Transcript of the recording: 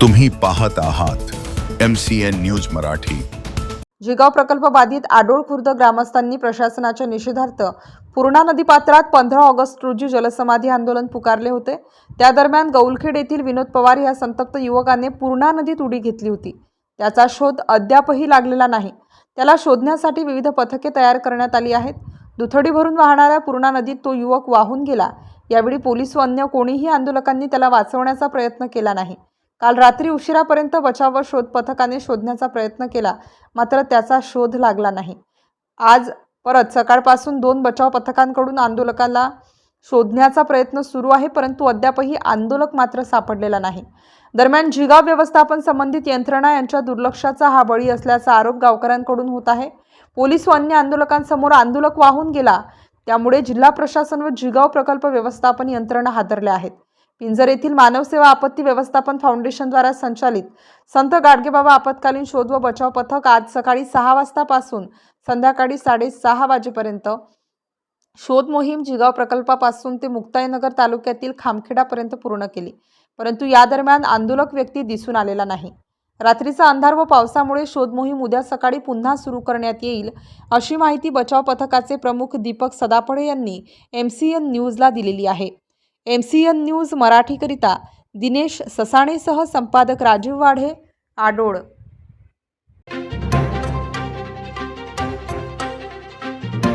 तुम्ही पाहत आहात M C N news Marathi. Jigaon प्रकल्प बाधित आडोळ खुर्द ग्रामस्थांनी प्रशासनाच्या निषेधार्थ पूर्णा नदीपात्रात पंधरा ऑगस्ट रोजी जलसमाधी आंदोलन पुकारले होते. त्या दरम्यान गौलखेड येथील विनोद पवार या संतप्त युवकाने पूर्णा नदीत उडी घेतली होती. त्याचा शोध अद्यापही लागलेला नाही. त्याला शोधण्यासाठी विविध पथके तयार करण्यात आली आहेत. दुथडी भरून वाहणाऱ्या पूर्णा नदीत तो युवक वाहून गेला. यावेळी पोलीस व अन्य कोणीही आंदोलकांनी त्याला वाचवण्याचा प्रयत्न केला नाही. काल रात्री उशिरापर्यंत बचाव व शोध पथकाने शोधण्याचा प्रयत्न केला मात्र त्याचा शोध लागला नाही. आज परत सकाळपासून दोन बचाव पथकांकडून आंदोलकाला शोधण्याचा प्रयत्न सुरू आहे परंतु अद्यापही आंदोलक मात्र सापडलेला नाही. दरम्यान जिगाव व्यवस्थापन संबंधित यंत्रणा यांच्या दुर्लक्षाचा हा बळी असल्याचा आरोप गावकऱ्यांकडून होत आहे. पोलीस व अन्य आंदोलकांसमोर आंदोलक वाहून गेला त्यामुळे जिल्हा प्रशासन व जिगाव प्रकल्प व्यवस्थापन यंत्रणा हादरल्या आहेत. पिंजर येथील मानवसेवा आपत्ती व्यवस्थापन फाउंडेशनद्वारा संचालित संत गाडगेबाबा आपत्कालीन शोध व बचाव पथक आज सकाळी सहा वाजतापासून संध्याकाळी साडेसहा वाजेपर्यंत शोध मोहीम जिगाव प्रकल्पापासून ते मुक्ताईनगर तालुक्यातील खामखेडापर्यंत पूर्ण केली. परंतु या दरम्यान आंदोलक व्यक्ती दिसून आलेला नाही. रात्रीचा अंधार व पावसामुळे शोध मोहीम उद्या सकाळी पुन्हा सुरू करण्यात येईल अशी माहिती बचाव पथकाचे प्रमुख दीपक सदापडे यांनी एम सी एन न्यूजला दिलेली आहे. एम सी एन न्यूज मराठीकरिता दिनेश ससाणेसह संपादक राजीव वाढे आडोळ